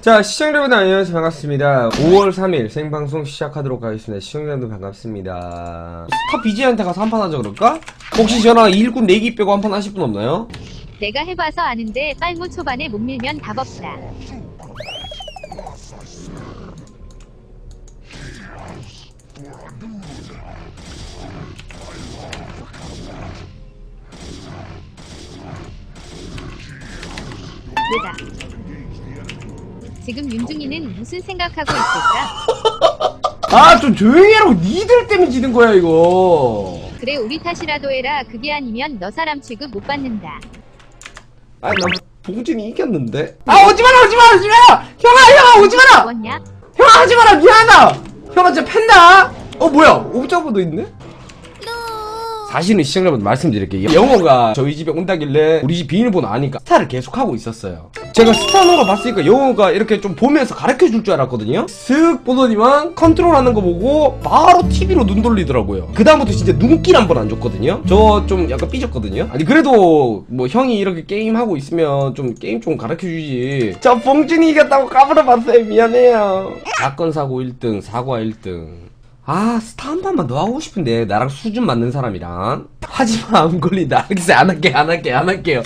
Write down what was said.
자 시청자 여러분 안녕하세요 반갑습니다 5월 3일 생방송 시작하도록 하겠습니다 시청자 여러분 반갑습니다 스타 BJ한테 가서 한판 하자 그럴까? 혹시 저랑 일꾼 내기 빼고 한판 하실 분 없나요? 내가 해봐서 아는데 빨무 초반에 못 밀면 답 없다. 왜다? 지금 윤중이는 무슨 생각하고 있을까? 아 좀 조용히 하라고. 니들 때문에 지는 거야 이거. 그래 우리 탓이라도 해라. 그게 아니면 너 사람 취급 못 받는다. 아니 난 봉진이 이겼는데. 아 오지마라 오지마 오지마 형아 형아 오지마라? 형아 하지마라 미안하다! 형아 진짜 팬다! 어 뭐야? 옵저버도 있네? 사실은 시청자분 말씀드릴게요. 영호가 저희 집에 온다길래 우리 집 비밀번호 아니까 스타를 계속 하고 있었어요 제가 스타 하는 거 봤으니까 영호가 이렇게 좀 보면서 가르쳐 줄 줄 알았거든요. 쓱 보더니만 컨트롤 하는 거 보고 바로 TV로 눈 돌리더라고요. 그 다음부터 진짜 눈길 한 번 안 줬거든요. 저 좀 약간 삐졌거든요. 아니 그래도 뭐 형이 이렇게 게임 하고 있으면 좀 게임 좀 가르쳐 주지. 저 봉준이 이겼다고 까불어 봤어요. 미안해요. 사건 사고 1등 사과 1등. 아 스타 한 판만 더 하고 싶은데 나랑 수준 맞는 사람이랑. 하지마 안 걸린다. 알겠어요. 안 할게 안 할게 안 할게요